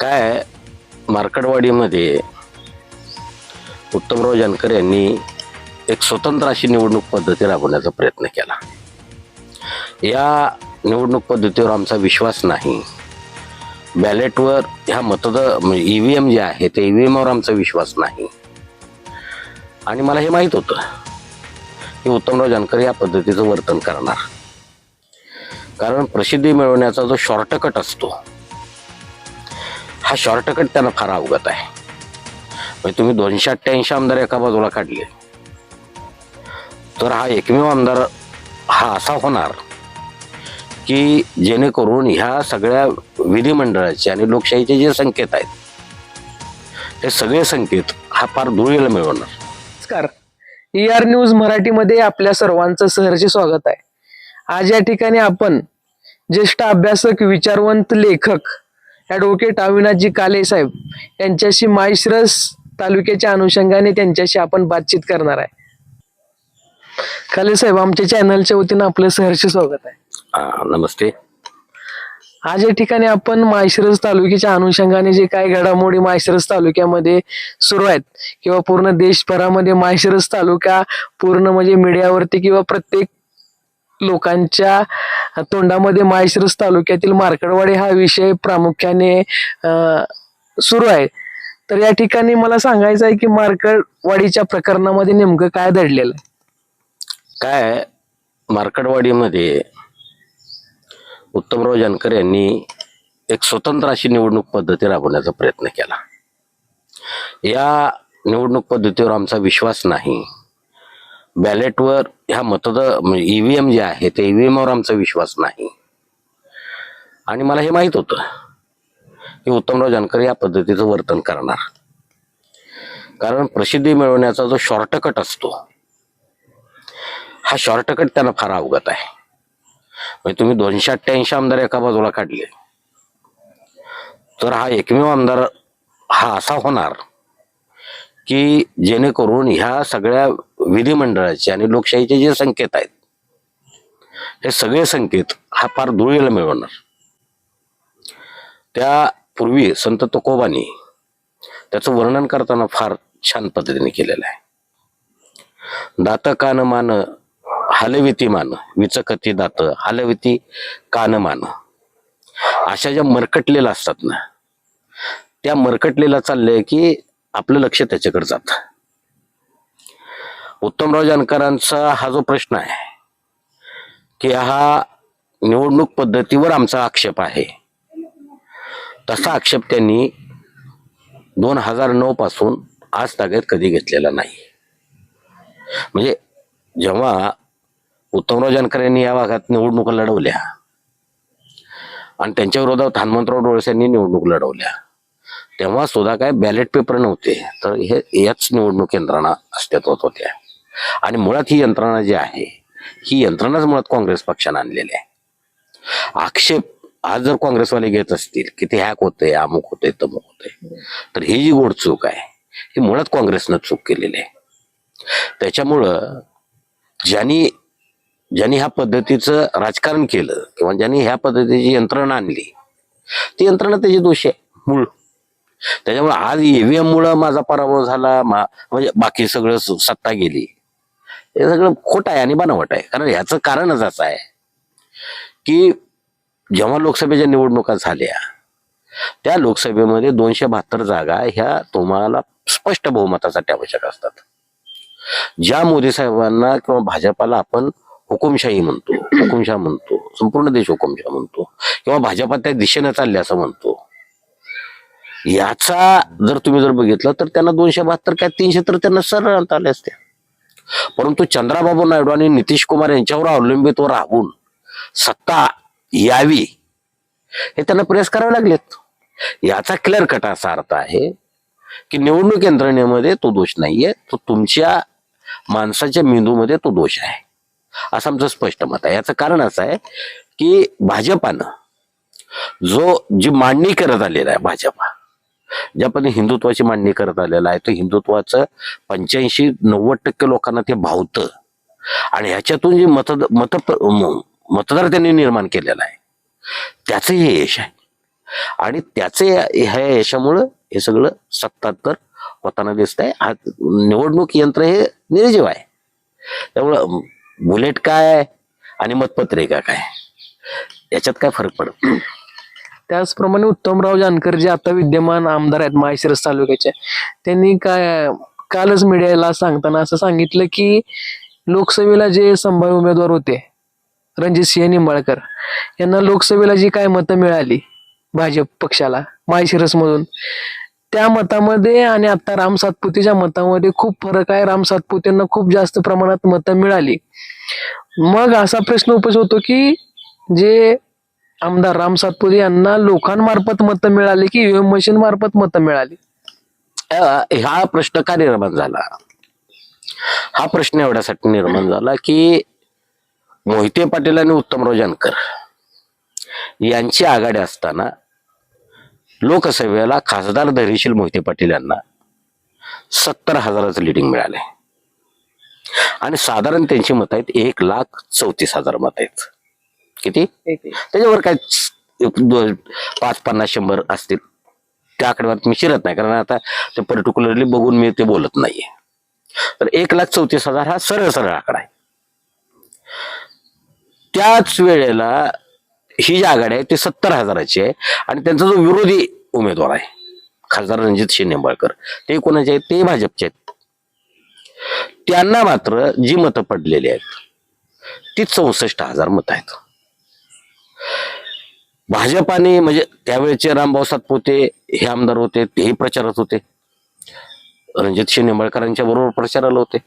काय मार्कडवाडीमध्ये उत्तमराव जानकर यांनी एक स्वतंत्र अशी निवडणूक पद्धती राबवण्याचा प्रयत्न केला. या निवडणूक पद्धतीवर आमचा विश्वास नाही. बॅलेटवर ह्या मतदार म्हणजे ई व्ही एम जे आहे ते ई व्ही एमवर आमचा विश्वास नाही. आणि मला हे माहीत होतं की उत्तमराव जानकर या पद्धतीचं वर्तन करणार. कारण प्रसिद्धी मिळवण्याचा जो शॉर्टकट असतो हा शॉर्टकट त्यांना फार अवगत आहे. म्हणजे तुम्ही दोनशे अठ्ठ्याऐंशी आमदार एका बाजूला काढले तर हा एकमेव आमदार हा असा होणार की जेणेकरून ह्या सगळ्या विधिमंडळाचे आणि लोकशाहीचे जे संकेत आहेत ते सगळे संकेत हा फार धुळीला मिळवणार. नमस्कार. ई आर न्यूज मराठीमध्ये आपल्या सर्वांचं सहर्ष स्वागत आहे. आज या ठिकाणी आपण ज्येष्ठ अभ्यासक विचारवंत लेखक ॲडव्होकेट अविनाथजी काले साहेब यांच्याशी माळशिरस तालुक्याच्या अनुषंगाने त्यांच्याशी आपण बातचीत करणार आहे. काले साहेब आमच्या चॅनलच्या वतीनं आपलं सहर्ष स्वागत आहे. नमस्ते. आज या ठिकाणी आपण माळशिरस तालुक्याच्या अनुषंगाने जे काही घडामोडी माळशिरस तालुक्यामध्ये सुरू आहेत किंवा पूर्ण देशभरामध्ये माळशिरस तालुका पूर्ण म्हणजे मीडियावरती किंवा प्रत्येक लोकांच्या तोंडामध्ये माळशिरस तालुक्यातील मार्कडवाडी हा विषय प्रामुख्याने सुरू आहे. तर या ठिकाणी मला सांगायचं आहे की मार्कडवाडीच्या प्रकरणामध्ये नेमकं काय दडलेलं काय? मार्कडवाडीमध्ये उत्तमराव जानकर यांनी एक स्वतंत्र अशी निवडणूक पद्धती राबवण्याचा प्रयत्न केला. या निवडणूक पद्धतीवर आमचा विश्वास नाही. बॅलेटवर ह्या मतदार ई एम जे आहे ते ई व्ही एमवर आमचा विश्वास नाही. आणि मला हे माहीत होतं की उत्तमराव जानकर या पद्धतीचं वर्तन करणार. कारण प्रसिद्धी मिळवण्याचा जो शॉर्टकट असतो हा शॉर्टकट त्यांना फार अवगत आहे. म्हणजे तुम्ही दोनशे अठ्ठ्याऐंशी आमदार एका बाजूला काढले तर हा एकमेव आमदार हा असा होणार की जेणेकरून ह्या सगळ्या विधिमंडळाचे आणि लोकशाहीचे जे संकेत आहेत हे सगळे संकेत हा फार धुळीला मिळवणार. त्यापूर्वी संत तुकोबानी त्याचं वर्णन करताना फार छान पद्धतीने केलेलं आहे. दात कान मान हलविती मान विचकती दात हलविती कान मान. अशा ज्या मरकटलेल्या असतात ना त्या मरकटलेला चाललंय की आपलं लक्ष त्याच्याकडे जात. उत्तमराव जानकरांचा हा जो प्रश्न आहे की हा निवडणूक पद्धतीवर आमचा आक्षेप आहे. तसा आक्षेप त्यांनी दोन हजार नऊ पासून आज ताग्यात कधी घेतलेला नाही. म्हणजे जेव्हा उत्तमराव जानकर यांनी या भागात निवडणुका लढवल्या आणि त्यांच्या विरोधात हनुमंतराव डोळस यांनी निवडणूक लढवल्या तेव्हा सुद्धा काय बॅलेट पेपर नव्हते. तर हे याच निवडणूक यंत्रणा अस्तित्वात होत्या. आणि मुळात ही यंत्रणा जी आहे ही यंत्रणाच मुळात काँग्रेस पक्षाने आणलेली आहे. आक्षेप आज जर काँग्रेसवाले घेत असतील की ते हॅक होते अमुक होते तमुक होते तर ही जी गोड चूक आहे ही मुळात काँग्रेसनं चूक केलेली आहे. त्याच्यामुळं ज्यांनी ज्यांनी ह्या पद्धतीचं राजकारण केलं किंवा ज्यांनी ह्या पद्धतीची यंत्रणा आणली ती यंत्रणा त्याची दोष आहे. मूळ त्याच्यामुळे आज ईव्हीएम मुळे माझा पराभव झाला म्हणजे बाकी सगळं सत्ता गेली. हे सगळं खोट आहे आणि बनावट आहे. कारण ह्याचं कारणच असं आहे की जेव्हा लोकसभेच्या निवडणुका झाल्या त्या लोकसभेमध्ये दोनशे बहात्तर जागा ह्या तुम्हाला स्पष्ट बहुमतासाठी आवश्यक असतात. ज्या मोदी साहेबांना किंवा भाजपाला आपण हुकुमशाही म्हणतो हुकुमशाह म्हणतो संपूर्ण देश हुकुमशाह म्हणतो किंवा भाजपा त्या दिशेने चालले असं म्हणतो याचा जर तुम्ही जर बघितलं तर त्यांना दोनशे बहात्तर काय तीनशे तर त्यांना सरळ आणता आले असते. परंतु चंद्राबाबू नायडू आणि नितीश कुमार यांच्यावर अवलंबित राहून सत्ता यावी हे त्यांना प्रयास करावे लागलेत. याचा क्लिअर कट असा अर्थ आहे की निवडणूक यंत्रणेमध्ये तो दोष नाहीये तो तुमच्या माणसाच्या मेंदूमध्ये तो दोष आहे. असं आमचं स्पष्ट मत आहे. याचं कारण असं आहे की भाजपानं जो जी मांडणी करत आलेला आहे भाजपा ज्या पण हिंदुत्वाची मांडणी करत आलेला आहे तर हिंदुत्वाचं पंच्याऐंशी नव्वद टक्के लोकांना ते भावतं. आणि ह्याच्यातून जे मत मत मतदार त्यांनी निर्माण केलेला आहे. त्याचं हे यश आहे. आणि त्याचे ह्या यशामुळं हे सगळं सत्तांतर होताना दिसत आहे हा निवडणूक यंत्र हे निर्जीव आहे. त्यामुळं बुलेट काय आणि मतपत्रिका काय याच्यात काय फरक पडत त्याचप्रमाणे उत्तमराव जानकर जे आता विद्यमान आमदार आहेत माहेशिरस तालुक्याचे त्यांनी काय कालच मीडियाला सांगताना असं सांगितलं की लोकसभेला जे संभाव्य उमेदवार होते रणजित सिंह निंबाळकर यांना लोकसभेला जी काय मतं मिळाली भाजप पक्षाला माळशिरस मधून त्या मतामध्ये आणि आता राम सातपुतेच्या मतामध्ये खूप फरक आहे. राम सातपुतेंना खूप जास्त प्रमाणात मतं मिळाली. मग असा प्रश्न उपस्थित होतो की जे आमदार राम सातपुते यांना लोकांमार्फत मतं मिळाली की UM ईव्हीएम मशीन मार्फत मतं मिळाली? अ, हा प्रश्न का निर्माण झाला? हा प्रश्न एवढ्यासाठी निर्माण झाला की मोहिते पाटील आणि उत्तमराव जानकर यांची आघाडी असताना लोकसभेला खासदार धैर्यशील मोहिते पाटील यांना सत्तर हजाराचं लिडिंग मिळालंय. आणि साधारण त्यांची मत आहेत एक लाख चौतीस हजार मत आहेत. किती? त्याच्यावर काय दोन पाच पन्नास शंभर असतील. त्या आकडेवारीत मी शिरत नाही कारण आता ते पर्टिक्युलरली बघून मी ते बोलत नाहीये. तर एक लाख चौतीस हजार हा सरळ सरळ आकडा आहे. त्याच वेळेला ही जी आघाडी आहे ती सत्तर हजाराची आहे आणि त्यांचा जो विरोधी उमेदवार आहे खासदार रणजित सिंह निंबाळकर ते कोणाचे आहेत? ते भाजपचे आहेत. त्यांना मात्र जी मतं पडलेली आहेत ती चौसष्ट हजार मत आहेत. भाजपाने म्हणजे त्यावेळेचे रामभाऊ सातपुते हे आमदार होते तेही प्रचारात होते. रणजित सिंह बरोबर प्रचाराला होते.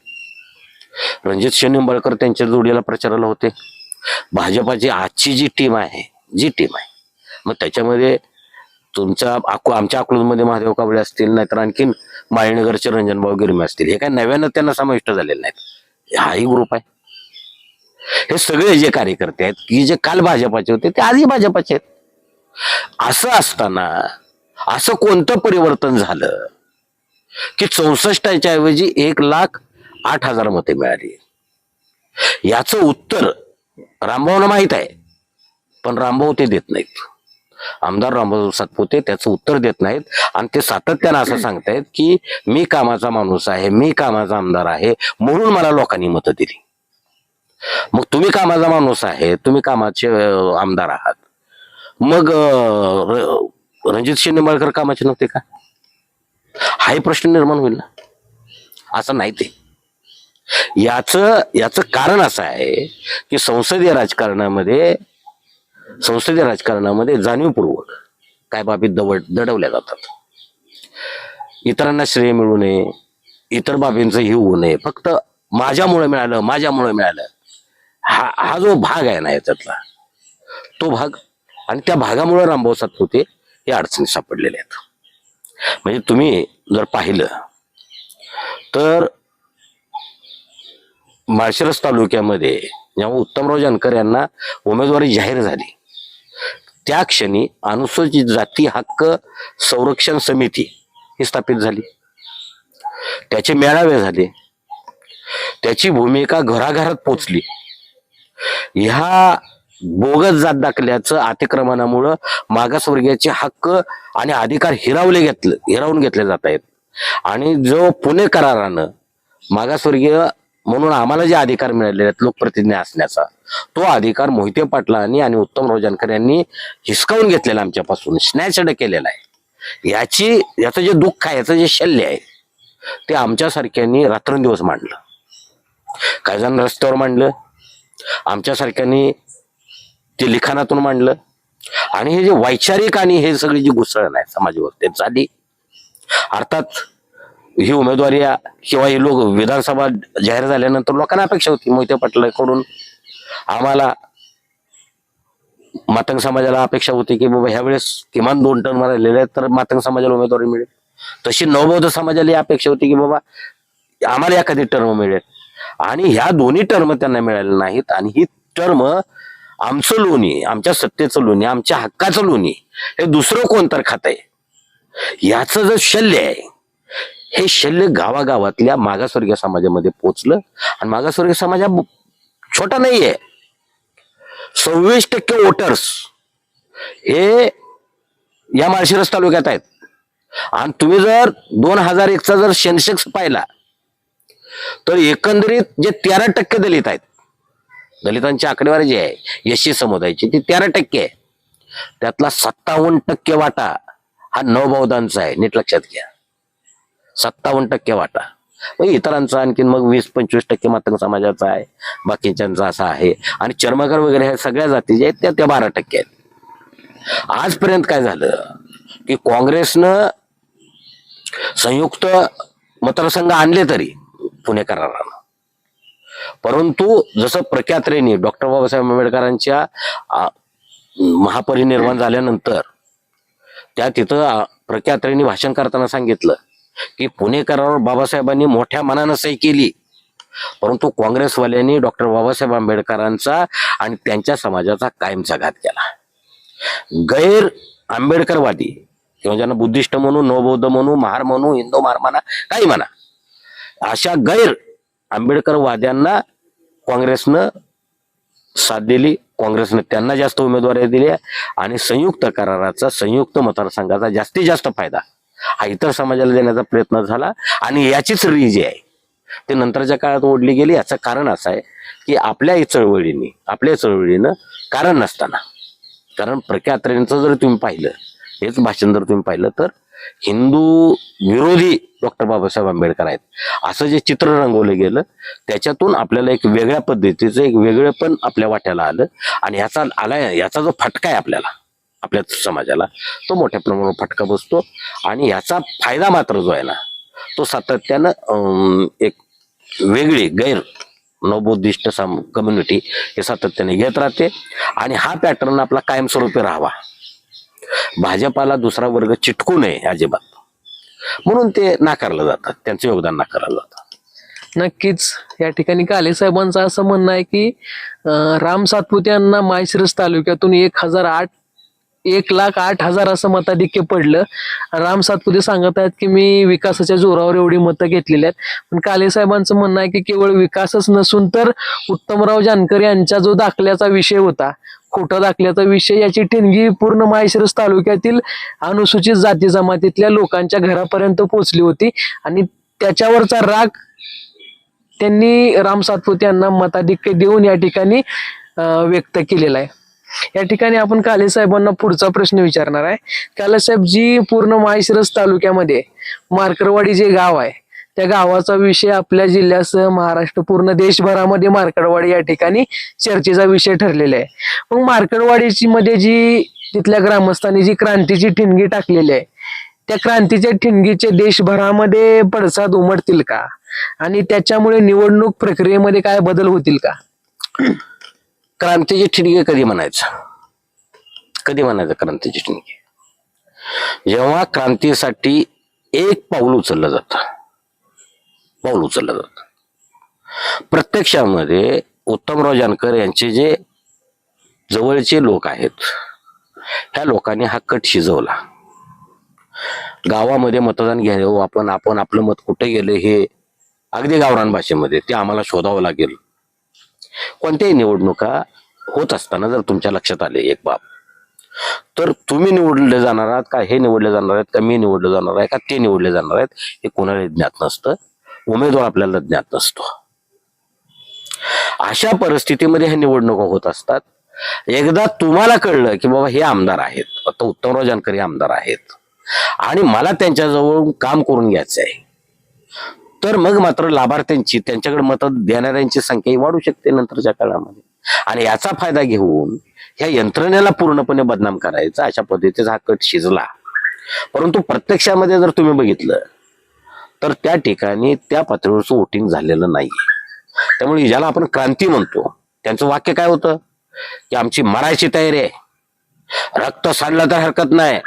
रणजित सिंह त्यांच्या जोडीला प्रचाराला होते. भाजपाची आजची जी टीम आहे जी टीम आहे मग त्याच्यामध्ये तुमच्या अको आमच्या अकलूजमध्ये महादेव काबळे असतील नाहीतर आणखीन माळीनगरचे रंजनभाऊ गिरमे असतील हे काय नव्यानं त्यांना समाविष्ट झालेले नाहीत. हाही ग्रुप आहे. हे सगळे जे कार्यकर्ते आहेत की जे काल भाजपाचे होते ते आजही भाजपाचे आहेत. असं असताना असं कोणतं परिवर्तन झालं की चौसष्टच्या ऐवजी एक लाख आठ हजार मते मिळाली? याचं उत्तर रामभाऊला माहीत आहे पण रामभाऊ ते देत नाहीत. आमदार रामभाऊ सातपुते त्याचं उत्तर देत नाहीत आणि ते सातत्यानं असं सांगतायत की मी कामाचा माणूस आहे मी कामाचा आमदार आहे म्हणून मला लोकांनी मतं दिली. मग तुम्ही कामाचा माणूस आहे तुम्ही कामाचे आमदार आहात. मग रणजित सिंह निंबाळकर कामाचे नव्हते का? हाही प्रश्न निर्माण होईल ना? असं नाही ते. याच याच कारण असं आहे की संसदीय राजकारणामध्ये संसदीय राजकारणामध्ये जाणीवपूर्वक काय बाबी दवड दडवल्या जातात. इतरांना श्रेय मिळू नये इतर बाबींचं हे होऊ नये. फक्त माझ्यामुळे मिळालं माझ्यामुळे मिळालं. हा हा जो भाग आहे ना याच्यातला तो भाग आणि त्या भागामुळे रामभाऊ सातपुते हे अडचणी सापडलेले आहेत. म्हणजे तुम्ही जर पाहिलं तर माळशिरस तालुक्यामध्ये जेव्हा उत्तमराव जानकर यांना उमेदवारी जाहीर झाली त्या क्षणी अनुसूचित जाती हक्क संरक्षण समिती ही स्थापित झाली. त्याचे मेळावे झाले. त्याची भूमिका घराघरात पोचली. ह्या बोगस जात दाखल्याचं अतिक्रमणामुळं मागासवर्गीयाचे हक्क आणि अधिकार हिरावले घेतले हिरावून घेतले जात आहेत. आणि जो पुणे करारानं मागासवर्गीय म्हणून आम्हाला जे अधिकार मिळालेले आहेत लोकप्रतिनिधी असण्याचा तो अधिकार मोहिते पाटलांनी आणि उत्तम जानकर यांनी हिसकावून घेतलेला आमच्यापासून स्नॅचड केलेला आहे. याची याचं जे दुःख आहे याचं जे शल्य आहे ते आमच्यासारख्यांनी रात्रंदिवस मांडलं. काही जण रस्त्यावर मांडलं. आमच्यासारख्यांनी ते लिखाणातून मांडलं. आणि हे जे वैचारिक आणि हे सगळी जी घुसळण आहे समाजावर ते झाली अर्थात ही उमेदवारी किंवा हे लोक विधानसभा जाहीर झाल्यानंतर लोकांना अपेक्षा होती मोहिते पाटलाकडून आम्हाला मातंग समाजाला अपेक्षा होती की बाबा ह्यावेळेस किमान दोन टर्म राहिलेले आहेत तर मातंग समाजाला उमेदवारी मिळेल. तशी नवबौद्ध समाजाला ही अपेक्षा होती की बाबा आम्हाला एखादी टर्म मिळेल. आणि ह्या दोन्ही टर्म त्यांना मिळाल्या नाहीत. आणि ही टर्म आमचं लोणी आमच्या सत्तेचं लोणी आमच्या हक्काचं लोणी हे दुसरं कोणतर खात आहे याचं जे शल्य आहे हे शल्य गावागावातल्या मागासवर्गीय समाजामध्ये पोचलं आणि मागासवर्गीय समाज हा छोटा नाहीये. सव्वीस टक्के वोटर्स हे या माळशिरस तालुक्यात आहेत. आणि तुम्ही जर दोन हजार एकचा जर सेन्सेक्स पाहिला तर एकंदरीत जे तेरा टक्के दलित आहेत दलितांची आकडेवारी जी आहे यशी समुदायाची ती तेरा टक्के आहे. त्यातला सत्तावन्न टक्के वाटा हा नवबौद्धांचा आहे नीट लक्षात घ्या. सत्तावन्न टक्के वाटा. मग इतरांचा आणखीन मग वीस पंचवीस टक्के मातंग समाजाचा आहे बाकीच्यांचा असा आहे. आणि चर्मकार वगैरे ह्या सगळ्या जाती जे आहेत त्या त्या बारा टक्के आहेत. आजपर्यंत काय झालं? की काँग्रेसनं संयुक्त मतदारसंघ आणले तरी पुणे करारानं परंतु जसं प्रख्यात्रेनी डॉक्टर बाबासाहेब आंबेडकरांच्या महापरिनिर्माण झाल्यानंतर त्या तिथं आ, भाषण करताना सांगितलं की पुणे करारावर बाबासाहेबांनी मोठ्या मनानं सही केली. परंतु काँग्रेसवाल्यांनी डॉक्टर बाबासाहेब आंबेडकरांचा आणि त्यांच्या समाजाचा कायमचा घात केला. गैर आंबेडकरवादी किंवा ज्यांना बुद्धिस्ट म्हणू नवबौद्ध म्हणू महार म्हणू हिंदू महार म्हणा काही म्हणा अशा गैर आंबेडकरवाद्यांना काँग्रेसनं साथ दिली काँग्रेसनं त्यांना जास्त उमेदवारी दिल्या आणि संयुक्त कराराचा संयुक्त मतदारसंघाचा जास्तीत जास्त फायदा हा इतर समाजाला देण्याचा प्रयत्न झाला आणि याचीच री जी आहे ते नंतरच्या काळात ओढली गेली. याचं कारण असं आहे की आपल्या चळवळीने आपल्या चळवळीनं कारण नसताना कारण प्रख्यात्रेंचं जर तुम्ही पाहिलं हेच भाषण जर तुम्ही पाहिलं तर हिंदू विरोधी डॉक्टर बाबासाहेब आंबेडकर आहेत. असं जे चित्र रंगवलं गेलं त्याच्यातून आपल्याला एक वेगळ्या पद्धतीचं एक वेगळं पण आपल्या वाट्याला आलं आणि याचा आला याचा जो फटका आहे आपल्याला आपल्या समाजाला तो मोठ्या प्रमाणावर फटका बसतो आणि याचा फायदा मात्र जो आहे ना तो सातत्यानं एक वेगळी गैर नवबुद्धिस्ट कम्युनिटी हे सातत्याने घेत राहते आणि हा पॅटर्न आपला कायमस्वरूपी राहावा. भाजपाला दुसरा वर्ग चिटकू नये अजिबात. म्हणून ते नाकारलं जातात. त्यांचं योगदान नाकारलं जातं. नक्कीच. या ठिकाणी काले साहेबांचं असं म्हणणं आहे की अं, राम सातपुते यांना माळशिरस तालुक्यातून एक हजार आठ एक लाख आठ हजार असं मताधिक्य पडलं. राम सातपुते सांगत आहेत की मी विकासाच्या जोरावर एवढी मतं घेतलेली आहेत. पण काले साहेबांचं म्हणणं आहे की केवळ विकासच नसून तर उत्तमराव जानकर यांचा जो दाखल्याचा विषय होता खोटं दाखल्याचा विषय याची ठिणगी पूर्ण माळशिरस तालुक्यातील अनुसूचित जाती जमातीतल्या लोकांच्या घरापर्यंत पोहोचली होती. आणि त्याच्यावरचा राग त्यांनी राम सातपुते यांना मताधिक्य देऊन या ठिकाणी व्यक्त केलेला आहे. या ठिकाणी आपण काले साहेबांना पुढचा प्रश्न विचारणार आहे. काले साहेब जी पूर्ण माळशिरस तालुक्यामध्ये मार्करवाडी जे गाव आहे त्या गावाचा विषय आपल्या जिल्ह्यासह महाराष्ट्र पूर्ण देशभरामध्ये मार्कडवाडी या ठिकाणी चर्चेचा विषय ठरलेला आहे. मग मार्कडवाडीची मध्ये जी तिथल्या ग्रामस्थांनी जी क्रांतीची ठिणगी टाकलेली आहे त्या क्रांतीच्या ठिणगीचे देशभरामध्ये पडसाद उमटतील का? आणि त्याच्यामुळे निवडणूक प्रक्रियेमध्ये काय बदल होतील का? क्रांतीची ठिणगी कधी म्हणायचं? कधी म्हणायचं क्रांतीची ठिणगी? जेव्हा क्रांतीसाठी एक पाऊल उचललं जातं पाऊल उचललं जातं प्रत्यक्षामध्ये उत्तमराव जानकर यांचे जे जवळचे लोक आहेत ह्या लोकांनी हा कट शिजवला. गावामध्ये मतदान घ्यावं आपण आपण आपलं मत कुठे गेलं हे अगदी गावरान भाषेमध्ये ते आम्हाला शोधावं लागेल. कोणत्याही निवडणुका होत असताना जर तुमच्या लक्षात आले एक बाब तर तुम्ही निवडले जाणार आहात का हे निवडले जाणार आहेत का मी निवडले जाणार आहे का ते निवडले जाणार आहेत हे कोणाला ज्ञात नसतं. उमेदवार आपल्याला ज्ञात नसतो. अशा परिस्थितीमध्ये ह्या निवडणुका होत असतात. एकदा तुम्हाला कळलं की बाबा हे आमदार आहेत. आता उत्तमराव जानकर हे आमदार आहेत. आणि मला त्यांच्याजवळ काम करून घ्यायचं आहे. तर मग मात्र लाभार्थ्यांची त्यांच्याकडे मत देणाऱ्यांची संख्या ही वाढू शकते नंतरच्या काळामध्ये. आणि याचा फायदा घेऊन ह्या यंत्रणेला पूर्णपणे बदनाम करायचा अशा पद्धतीचा हा कट शिजला. परंतु प्रत्यक्षामध्ये जर तुम्ही बघितलं तर त्या ठिकाणी त्या पातळीवरचं वोटिंग झालेलं नाही त्यामुळे ज्याला आपण क्रांती म्हणतो. त्यांचं वाक्य काय होतं? की आमची मरायची तयारी आहे. रक्त सांडलं तर हरकत नाही.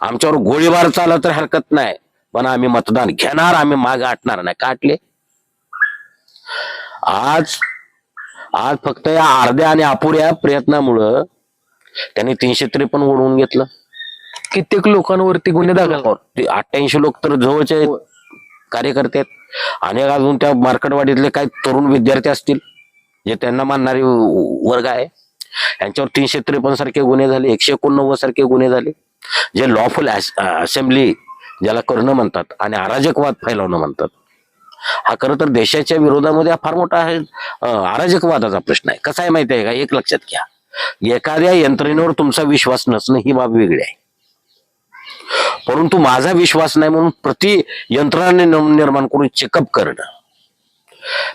आमच्यावर गोळीबार चालला तर हरकत नाही. पण आम्ही मतदान घेणार आम्ही माग आटणार नाही. काटले आज आज फक्त या अर्ध्या आणि अपुऱ्या प्रयत्नामुळं त्यांनी तीनशे त्रेपन्न ओढवून घेतलं. कित्येक लोकांवरती गुन्हे दाखल. अठ्ठ्याऐंशी लोक तर जवळचे कार्यकर्ते आहेत. आणि अजून त्या मार्केटवाडीतले काही तरुण विद्यार्थी असतील जे त्यांना मानणारे वर्ग आहे. यांच्यावर तीनशे त्रेपन्न सारखे गुन्हे झाले एकशे एकोणनव्वद सारखे गुन्हे झाले. जे लॉफुल असेंब्ली ज्याला करणं म्हणतात आणि अराजकवाद फैलावणं म्हणतात. हा खरं तर देशाच्या विरोधामध्ये हा फार मोठा आहे अराजकवादाचा प्रश्न आहे. कसा आहे माहिती आहे का? एक लक्षात घ्या. एखाद्या यंत्रणेवर तुमचा विश्वास नसणं ही बाब वेगळी आहे. परंतु माझा विश्वास नाही म्हणून प्रति यंत्रणाने निर्माण करून चेकअप करणं.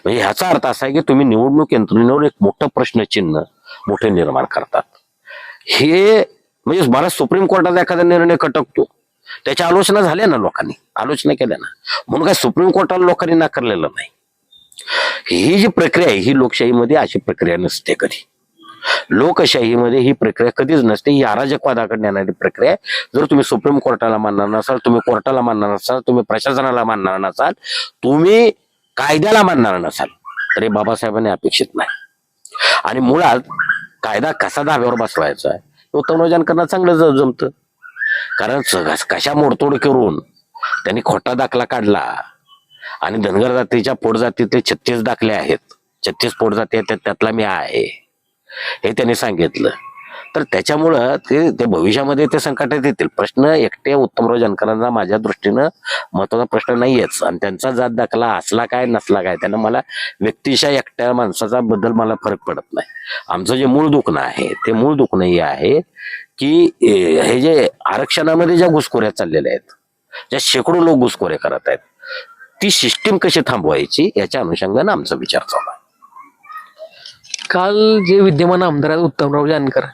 म्हणजे ह्याचा अर्थ असा आहे की तुम्ही निवडणूक यंत्रणेवर एक मोठं प्रश्नचिन्ह मोठे निर्माण करतात. हे म्हणजे मला सुप्रीम कोर्टाचा एखादा निर्णय कटकतो. त्याच्या आलोचना झाल्या ना लोकांनी? आलोचना केल्या ना. म्हणून काय सुप्रीम कोर्टाला लोकांनी नाकारलेलं नाही. ही जी प्रक्रिया आहे ही लोकशाहीमध्ये अशी प्रक्रिया नसते कधी. लोकशाहीमध्ये ही प्रक्रिया कधीच नसते. ही अराजकवादाकडे नेणारी प्रक्रिया आहे. जर तुम्ही सुप्रीम कोर्टाला मानणार नसाल तुम्ही कोर्टाला मानणार नसाल तुम्ही प्रशासनाला मानणार नसाल तुम्ही कायद्याला मानणार नसाल तरी बाबासाहेबांनी अपेक्षित नाही. आणि मुळात कायदा कसा धाब्यावर बसवायचा आहे? तनोजन करणं चांगलं ज- जमतं. कारण कशा मोडतोड करून त्यांनी खोटा दाखला काढला आणि धनगर जातीच्या पोटजातीतले छत्तीस दाखले आहेत. छत्तीस पोट जाती आहेत त्यातला मी आहे. हे त्यांनी सांगितलं. तर त्याच्यामुळं ते ते भविष्यामध्ये ते संकटात येतील. प्रश्न एकटे उत्तमराव जानकरांचा माझ्या दृष्टीनं महत्त्वाचा प्रश्न नाहीयेच. आणि त्यांचा जात दाखला असला काय नसला काय त्यांना मला व्यक्तीच्या एकट्या माणसाचा बद्दल मला फरक पडत नाही. आमचं जे मूळ दुखणं आहे ते मूळ दुखणं हे आहे की हे जे आरक्षणामध्ये ज्या घुसखोऱ्या चाललेल्या आहेत ज्या शेकडो लोक घुसखोऱ्या करत आहेत ती सिस्टीम कशी थांबवायची याच्या अनुषंगानं आमचा विचार चालू आहे. काल जे विद्यमान आमदार आहेत उत्तमराव जानकर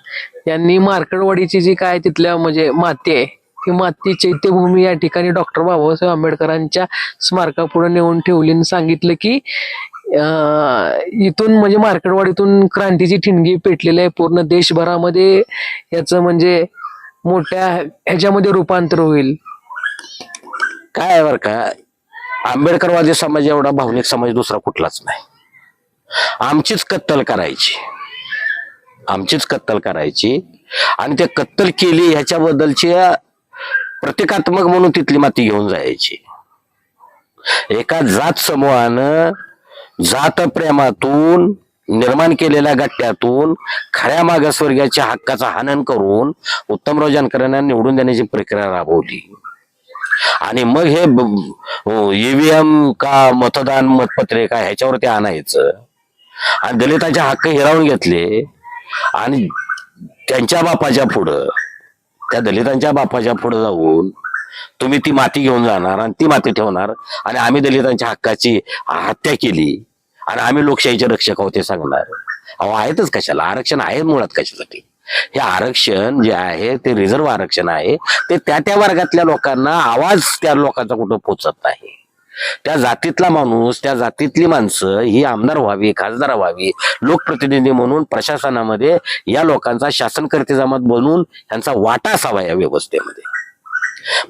यांनी मार्कडवाडीची जी काय तिथल्या म्हणजे माती आहे ती माती चैत्यभूमी या ठिकाणी डॉक्टर बाबासाहेब आंबेडकरांच्या स्मारकापुढे नेऊन ठेवली आणि सांगितलं की इथून म्हणजे मार्केटवाडीतून क्रांतीची ठिणगी पेटलेली आहे पूर्ण देशभरामध्ये याचं म्हणजे मोठ्या ह्याच्यामध्ये रूपांतर होईल. काय आहे बरं का? आंबेडकरवादी समाज एवढा भावनिक समाज दुसरा कुठलाच नाही. आमचीच कत्तल करायची. आमचीच कत्तल करायची. आणि ते कत्तल केली ह्याच्याबद्दलची प्रतिकात्मक म्हणून तिथली माती घेऊन जायची. एका जात समूहानं जात प्रेमातून निर्माण केलेल्या गट्ट्यातून खऱ्या मागासवर्गाच्या हक्काचा हनन करून उत्तमराव जानकरांना निवडून देण्याची प्रक्रिया राबवली. आणि मग हे ईव्हीएम का मतदान मतपत्रे का ह्याच्यावरती आणायचं. आणि दलितांचे हक्क हिरावून घेतले आणि त्यांच्या बापाच्या पुढं त्या दलितांच्या बापाच्या पुढे जाऊन तुम्ही ती माती घेऊन जाणार आणि ती माती ठेवणार आणि आम्ही दलितांच्या हक्काची हत्या केली आणि आम्ही लोकशाहीचे रक्षक आहोत ते सांगणार. अहो आहेतच कशाला? आरक्षण आहे मुळात कशासाठी? हे आरक्षण जे आहे ते रिझर्व्ह आरक्षण आहे. ते त्या त्या वर्गातल्या लोकांना आवाज त्या लोकांचा कुठं पोचत नाही. त्या जातीतला माणूस त्या जातीतली माणसं ही आमदार व्हावी खासदार व्हावी लोकप्रतिनिधी म्हणून प्रशासनामध्ये या लोकांचा शासनकर्ते जमात बनवून यांचा वाटा असावा या व्यवस्थेमध्ये.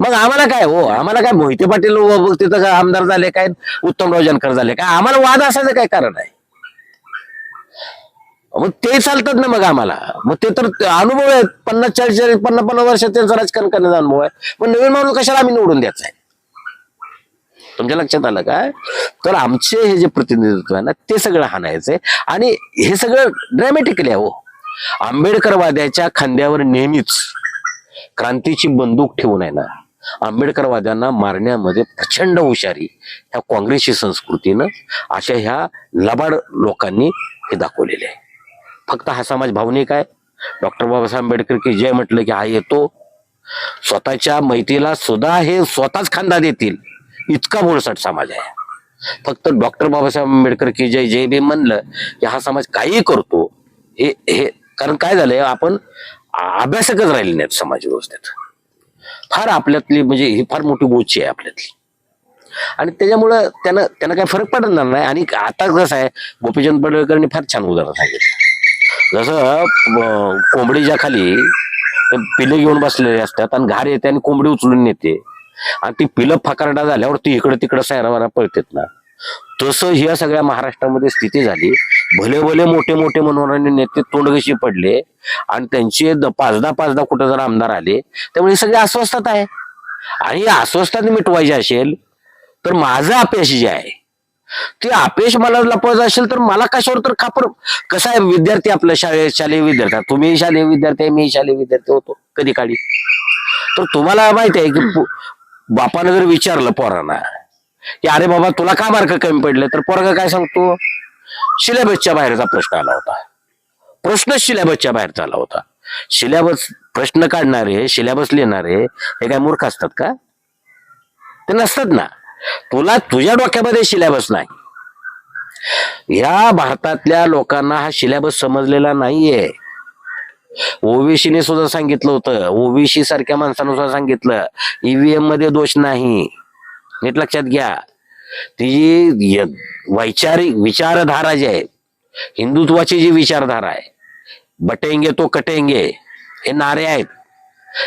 मग आम्हाला काय हो? आम्हाला काय मोहिते पाटील तिथं काय आमदार झाले काय? उत्तमराव जानकर झाले काय? आम्हाला वाद असायचं काय कारण आहे? मग ते चालतात ना मग आम्हाला. मग ते तर अनुभव आहेत. पन्नास चाळीस चाळीस पन्नास पन्नास वर्षात त्यांचा राजकारण करण्याचा अनुभव आहे. पण नवीन माणूस कशाला आम्ही निवडून द्यायचा आहे? तुमच्या लक्षात आलं काय तर आमचे हे जे प्रतिनिधित्व आहे ना ते सगळं हाणायचंय. आणि हे सगळं ड्रॅमॅटिकली आहे हो. आंबेडकरवाद्याच्या खांद्यावर नेहमीच क्रांतीची बंदूक ठेवून आहे ना आंबेडकरवाद्यांना मारण्यामध्ये प्रचंड हुशारी ह्या काँग्रेसची संस्कृतीनं अशा ह्या लबाड लोकांनी हे दाखवलेले आहे. फक्त हा समाज भावनिक आहे. डॉक्टर बाबासाहेब आंबेडकर की जय म्हटलं की हा येतो. स्वतःच्या मैत्रीला सुद्धा हे स्वतःच खांदा देतील. इतका बोळसट समाज आहे. फक्त डॉक्टर बाबासाहेब आंबेडकर की जय जय बी म्हणलं की हा समाज काही करतो हे हे कारण काय झालंय आपण अभ्यासकच राहिले नाहीत समाज व्यवस्थेत. फार आपल्यातली म्हणजे ही फार मोठी गोची आहे आपल्यातली. आणि त्याच्यामुळं त्यानं त्यांना काही फरक पडणार नाही. आणि आता कसं आहे गोपीचंद पडळकरनी फार छान उदाहरण सांगितलं. जसं कोंबडीच्या खाली पिले घेऊन बसलेले असतात आणि घार येते आणि कोंबडी उचलून नेते. आणि ती पिलं फकारडा झाल्यावर ती इकडं तिकडं सैरावारा पळतात ना. तसं ह्या सगळ्या महाराष्ट्रामध्ये स्थिती झाली. भले भले मोठे मोठे मनोरंजन नेते तोंडगशी पडले आणि त्यांचे पाचदा पाचदा कुठं जर आमदार आले त्यामुळे सगळे अस्वस्थत आहे. आणि अस्वस्थात अस्वस्थता मिटवायची असेल तर माझं अपयश जे आहे ते अपयश मला लपवायचं असेल तर मला कशावर तर खापर कसं आहे विद्यार्थी आपल्या शाळे शालेय विद्यार्थी? तुम्ही शालेय विद्यार्थी आहे मी शालेय विद्यार्थी होतो कधी काळी? तर तुम्हाला माहिती आहे की बापानं जर विचारलं पोरांना की अरे बाबा तुला का मार्क कमी पडले? तर पोरगा काय सांगतो? सिलेबसच्या बाहेरचा प्रश्न आला होता. प्रश्न सिलेबसच्या बाहेरचा आला होता. सिलेबस प्रश्न काढणारे सिलेबस लिहिणारे हे काय मूर्ख असतात का? ते नसतात ना. तुला तुझ्या डोक्यामध्ये सिलेबस नाही. या भारतातल्या लोकांना हा सिलेबस समजलेला नाहीये. ओबीसीने सुद्धा सांगितलं होतं. ओबीसी सारख्या माणसानं सुद्धा सांगितलं ईव्हीएममध्ये दोष नाही. नीट लक्षात घ्या. ती य- वैचारिक विचारधारा जी आहे हिंदुत्वाची जी विचारधारा आहे बटेंगे तो कटेंगे हे नारे आहेत.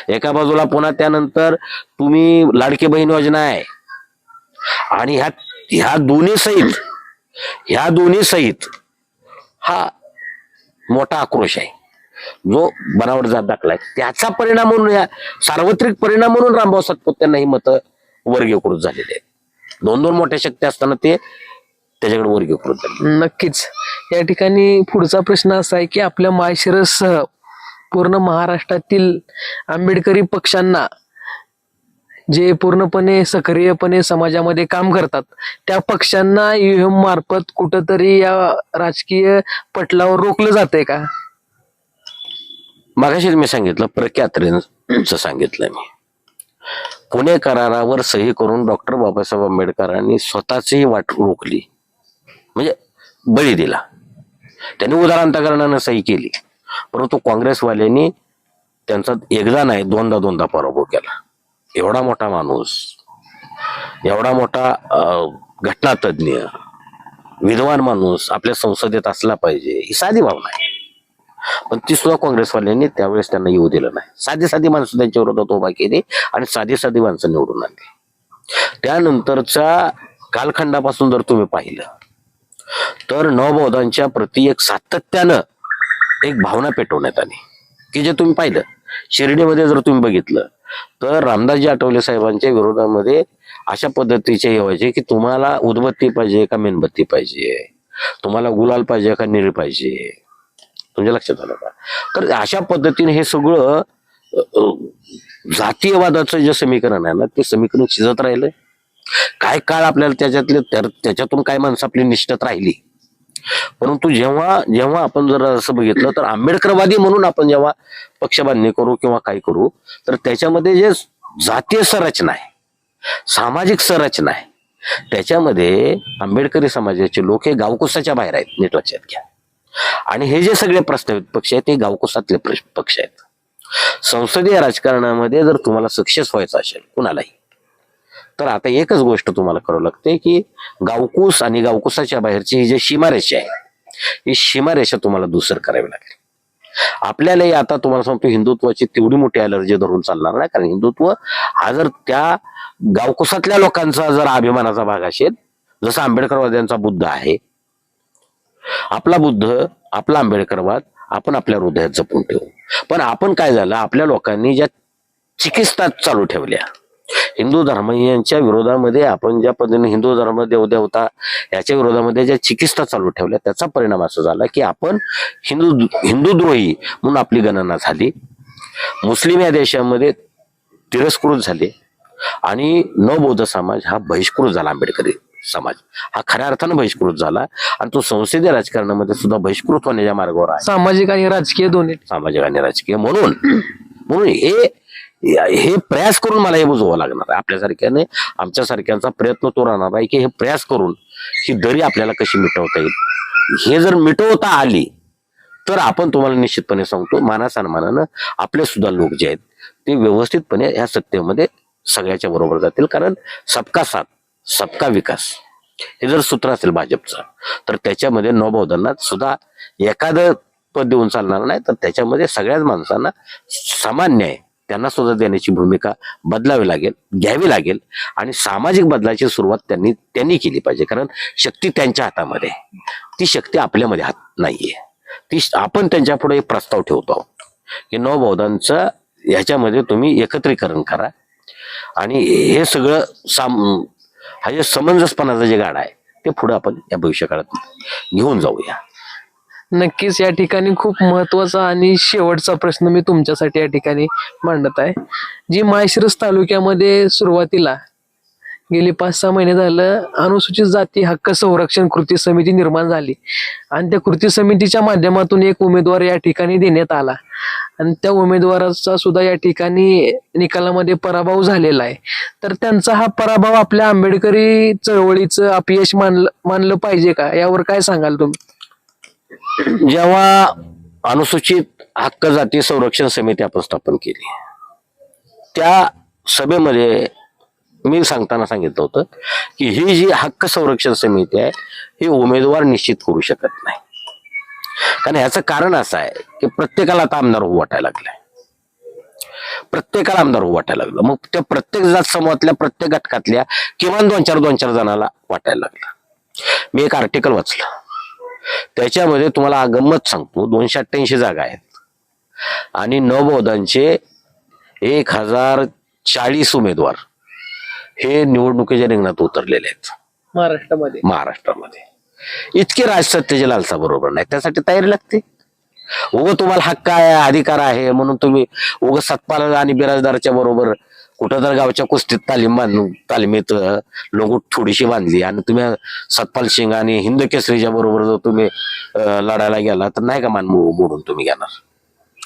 एका बाजूला पुन्हा त्यानंतर तुम्ही लाडके बहीण योजना आहे. आणि ह्या ह्या दोन्ही सहित ह्या दोन्ही सहित हा मोठा आक्रोश आहे. जो बनावट जात दाखलाय त्याचा परिणाम म्हणून या सार्वत्रिक परिणाम म्हणून रामभाऊ सातपुत्यांना ही मतं वर्गीकृत झालेली आहेत. दोन दोन मोठ्या शक्ती असताना ते त्याच्याकडे वर्गीकृत झाले. नक्कीच. या ठिकाणी पुढचा प्रश्न असा आहे की आपल्या माळशिरससह पूर्ण महाराष्ट्रातील आंबेडकरी पक्षांना जे पूर्णपणे सक्रियपणे समाजामध्ये काम करतात त्या पक्षांना युएम मार्फत कुठंतरी या राजकीय पटलावर रोखलं जातंय का? मागाशीच मी सांगितलं प्रख्यात्रेंचं सांगितलं मी. पुणे करारावर सही करून डॉक्टर बाबासाहेब आंबेडकरांनी स्वतःचीही वाट रोखली. म्हणजे बळी दिला. त्यांनी उदाहरणानं सही केली. परंतु काँग्रेसवाल्यांनी त्यांचा एकदा नाही दोनदा दोनदा पराभव केला. एवढा मोठा माणूस एवढा मोठा घटनातज्ञ विद्वान माणूस आपल्या संसदेत असला पाहिजे ही साधी भावना आहे. पण ती सुद्धा काँग्रेसवाल्यांनी त्यावेळेस त्यांना येऊ दिलं नाही. साधी साधी माणसं त्यांच्या विरोधात उभा केली आणि साधी साधी माणसं निवडून आणली. त्यानंतरच्या कालखंडापासून जर तुम्ही पाहिलं तर नवबौद्धांच्या प्रति एक सातत्यानं एक भावना पेटवण्यात आली. की जे तुम्ही पाहिलं शिर्डीमध्ये जर तुम्ही बघितलं तर रामदासजी आठवले साहेबांच्या विरोधामध्ये अशा पद्धतीचे हे व्हायचे की तुम्हाला उदबत्ती पाहिजे का मेणबत्ती पाहिजे? तुम्हाला गुलाल पाहिजे का निळ पाहिजे? तुमच्या लक्षात आलं का तर अशा पद्धतीने हे सगळं जातीयवादाचं जे समीकरण आहे ना ते समीकरण शिजत राहिलं काय काळ आपल्याला त्याच्यातले त्या- त्याच्यातून काय माणसं आपली निष्ठत राहिली? परंतु जेव्हा जेव्हा आपण जर असं बघितलं तर आंबेडकरवादी म्हणून आपण जेव्हा पक्षबांधणी करू किंवा काय करू तर त्याच्यामध्ये जे जातीय संरचना आहे सामाजिक संरचना आहे त्याच्यामध्ये आंबेडकरी समाजाचे लोक हे गावकुसाच्या बाहेर आहेत नीट लक्षात घ्या आणि हे जे सगळे प्रस्तावित पक्ष आहेत ते गावकुसातले पक्ष आहेत. संसदीय राजकारणामध्ये जर तुम्हाला सक्सेस व्हायचं असेल कुणालाही तर आता एकच गोष्ट तुम्हाला करावं लागते की गावकुस आणि गावकुसाच्या बाहेरची ही जी सीमारेषा आहे ही सीमारेषा तुम्हाला दुसर करावी लागेल. आपल्यालाही आता तुम्हाला सांगतो हिंदुत्वाची तेवढी मोठी अलर्जी धरून चालणार नाही कारण हिंदुत्व हा जर त्या गावकुसातल्या लोकांचा जर अभिमानाचा भाग असेल जसं आंबेडकरवाद्यांचा बुद्ध आहे आपला बुद्ध आपला आंबेडकरवाद आपण आपल्या हृदयात जपून ठेवू. पण आपण काय झालं? आपल्या लोकांनी ज्या चिकित्सा चालू ठेवल्या. हिंदू धर्मीयांच्या विरोधामध्ये आपण ज्या पद्धतीने हिंदू धर्म देवदेवता याच्या विरोधामध्ये ज्या चिकित्सा चालू ठेवल्या त्याचा परिणाम असा झाला की आपण हिंदू हिंदूद्रोही म्हणून आपली गणना झाली. मुस्लिम या देशामध्ये तिरस्कृत झाले आणि नवबौद्ध समाज हा बहिष्कृत झाला आंबेडकरी. समाज. हा खऱ्या अर्थानं बहिष्कृत झाला आणि तो संसदीय राजकारणामध्ये सुद्धा बहिष्कृत होण्याच्या मार्गावर आहे. सामाजिक आणि राजकीय दोन्ही. सामाजिक आणि राजकीय म्हणून म्हणून हे हे प्रयास करून मला हे बुजवावं लागणार आहे. आपल्यासारख्याने आमच्या सारख्यांचा प्रयत्न तो राहणार आहे की हे प्रयास करून ही दरी आपल्याला कशी मिटवता येईल. हे जर मिटवता आली तर आपण तुम्हाला निश्चितपणे सांगतो मानासन्मानानं आपले सुद्धा लोक जे आहेत ते व्यवस्थितपणे या सत्तेमध्ये सगळ्याच्या बरोबर जातील. कारण सबका साथ सबका विकास. हे जर सूत्र असेल भाजपचं तर त्याच्यामध्ये नवबौद्धांना सुद्धा एखादं पद देऊन चालणार नाही तर त्याच्यामध्ये सगळ्याच माणसांना समान न्याय त्यांना सुद्धा देण्याची भूमिका बदलावी लागेल घ्यावी लागेल आणि सामाजिक बदलाची सुरुवात त्यांनी त्यांनी केली पाहिजे. कारण शक्ती त्यांच्या हातामध्ये ती शक्ती आपल्यामध्ये हात नाहीये. ती आपण त्यांच्या पुढे एक प्रस्ताव ठेवतो आहोत की नवबौद्धांचं ह्याच्यामध्ये तुम्ही एकत्रीकरण करा. आणि हे सगळं साम हा जे समंजसपणाचा जे गाडा आहे ते पुढे आपण या भविष्यकाळात घेऊन जाऊया. नक्कीच या ठिकाणी खूप महत्त्वाचा आणि शेवटचा प्रश्न मी तुमच्यासाठी या ठिकाणी मांडत आहे. जी माळशिरस तालुक्यामध्ये सुरुवातीला गेली पाच सहा महिने झालं अनुसूचित जाती हक्क संरक्षण कृती समिती निर्माण झाली. आणि त्या कृती समितीच्या माध्यमातून एक उमेदवार या ठिकाणी देण्यात आला. आणि त्या उमेदवाराचा सुद्धा या ठिकाणी निकालामध्ये पराभव झालेला आहे. तर त्यांचा हा पराभव आपल्या आंबेडकरी चळवळीचं अपयश मानलं मानलं पाहिजे का? यावर काय सांगाल तुम्ही? जेव्हा अनुसूचित हक्क जाती संरक्षण समिती आपण स्थापन केली त्या सभेमध्ये मी सांगताना सांगितलं होतं की ही जी हक्क संरक्षण समिती आहे ही उमेदवार निश्चित करू शकत नाही. कारण याचं कारण असं आहे की प्रत्येकाला आता आमदार होऊ वाटायला लागलाय. प्रत्येकाला आमदार होऊ वाटायला लागलं. मग त्या प्रत्येक जात समूहातल्या प्रत्येक घटकातल्या किमान दोन चार दोन चार जणाला वाटायला लागलं. मी एक आर्टिकल वाचलं. त्याच्यामध्ये तुम्हाला गंमत सांगतो. दोनशे अठ्ठ्याऐंशी जागा आहेत. आणि नवबौद्धांचे एक हजार चाळीस उमेदवार हे निवडणुकीच्या रिंगणात उतरलेले आहेत. महाराष्ट्रामध्ये. महाराष्ट्रामध्ये. इतके राजसत्तेची लालसा बरोबर नाही. त्यासाठी तयारी लागते. उग तुम्हाला हक्क आहे अधिकार आहे म्हणून तुम्ही उग सतपाल आणि बिराजदारच्या बरोबर कुठं तर गावच्या कुस्तीत तालीम बांधून तालिमेत लोगो थोडीशी बांधली आणि तुम्ही सतपाल सिंग आणि हिंद केसरीच्या बरोबर जर तुम्ही लढायला गेला तर नाही का मान मो- मोडून तुम्ही घेणार?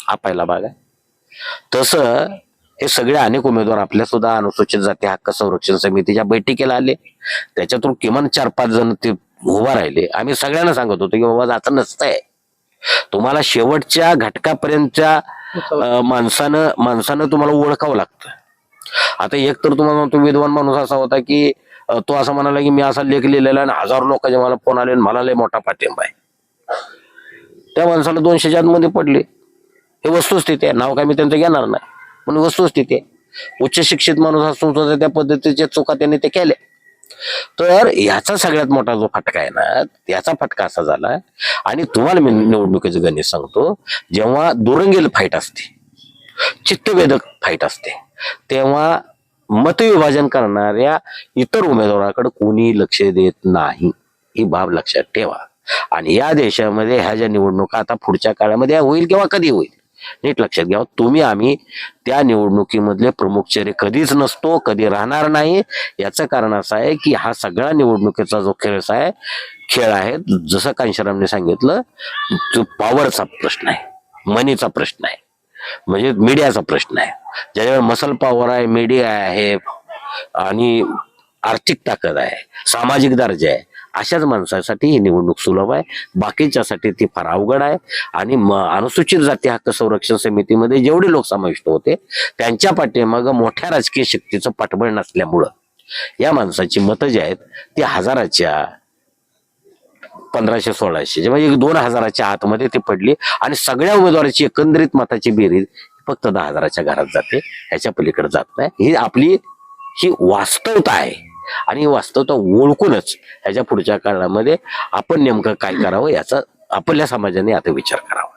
हा पहिला भाग आहे. तसं हे सगळे अनेक उमेदवार आपल्या सुद्धा अनुसूचित जाती हक्क संरक्षण समितीच्या बैठकीला आले. त्याच्यातून किमान चार पाच जण ते उभा राहिले. आम्ही सगळ्यांना सांगत होतो की बाबा जाता नसतंय. तुम्हाला शेवटच्या घटकापर्यंतच्या माणसानं माणसानं तुम्हाला ओळखावं लागतं. आता एक तर तुम्हाला म्हणतो विद्वान माणूस असा होता की तो असं म्हणाला की मी असा लेख लिहिलेला आणि हजारो लोकांचे मला फोन आले आणि मला लय मोठा पाठिंबा आहे. त्या माणसाला दोनशेच्या मध्ये पडले. हे वस्तुस्थिती आहे. नाव काय मी त्यांचं घेणार नाही. पण वस्तुस्थिती आहे. उच्च शिक्षित माणूस असून सुद्धा त्या पद्धतीच्या चुका त्यांनी ते केल्या. तर याचा सगळ्यात मोठा जो फटका आहे ना याचा फटका असा झाला आणि तुम्हाला मी निवडणुकीचं गणित सांगतो. जेव्हा दुरंगेल फाईट असते चित्तवेदक फाईट असते तेव्हा मतविभाजन करणाऱ्या इतर उमेदवाराकडे कोणी लक्ष देत नाही ही बाब लक्षात ठेवा. आणि या देशामध्ये ह्या ज्या निवडणुका आता पुढच्या काळामध्ये होईल किंवा कधी होईल नीट लक्षात घ्या तुम्ही आम्ही त्या निवडणुकीमधले प्रमुख चेहरे कधीच नसतो कधी राहणार नाही. याचं कारण असं आहे की हा सगळा निवडणुकीचा जो खेळ आहे खेळ आहे जसं कांशीरामने सांगितलं तो पॉवरचा प्रश्न आहे मनीचा प्रश्न आहे म्हणजे मीडियाचा प्रश्न आहे. ज्याच्यावर मसल पॉवर आहे मीडिया आहे आणि आर्थिक ताकद आहे सामाजिक दर्जा आहे. अशाच माणसासाठी ही निवडणूक सुलभ आहे. बाकीच्यासाठी ती फार अवघड आहे. आणि म- अनुसूचित जाती हक्क संरक्षण समितीमध्ये जेवढे लोक समाविष्ट होते त्यांच्या पाठीमागं मोठ्या राजकीय शक्तीचं पाठबळ नसल्यामुळं या माणसाची मतं जी आहेत ती हजाराच्या पंधराशे सोळाशे म्हणजे एक दोन हजाराच्या आतमध्ये ती पडली आणि सगळ्या उमेदवाराची एकंदरीत मताची बेरीज फक्त दहा हजाराच्या घरात जाते ह्याच्या पलीकडे जात नाही. ही आपली ही वास्तवता आहे. आणि वास्तवता ओळखूनच ह्याच्या पुढच्या काळामध्ये आपण नेमकं काय करावं याचा आपल्या समाजाने आता विचार करावा.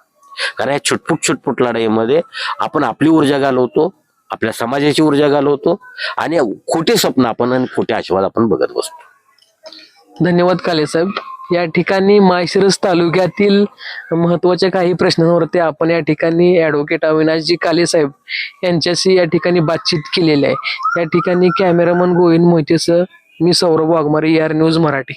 कारण या छुटपुट छुटपुट लढाईमध्ये आपण आपली ऊर्जा घालवतो आपल्या समाजाची ऊर्जा घालवतो आणि खोटे स्वप्न आपण आणि खोटे आशीर्वाद आपण बघत बसतो. धन्यवाद काले साहेब या ठिकाणी माळशिरस तालुक्यातील महत्त्वाच्या काही प्रश्नांवरती आपण या ठिकाणी ॲडव्होकेट अविनाशजी काले साहेब यांच्याशी या ठिकाणी बातचीत केलेली आहे. या ठिकाणी कॅमेरामन गोविंद मोहितेसह मी सौरभ वाघमारे यार न्यूज मराठी.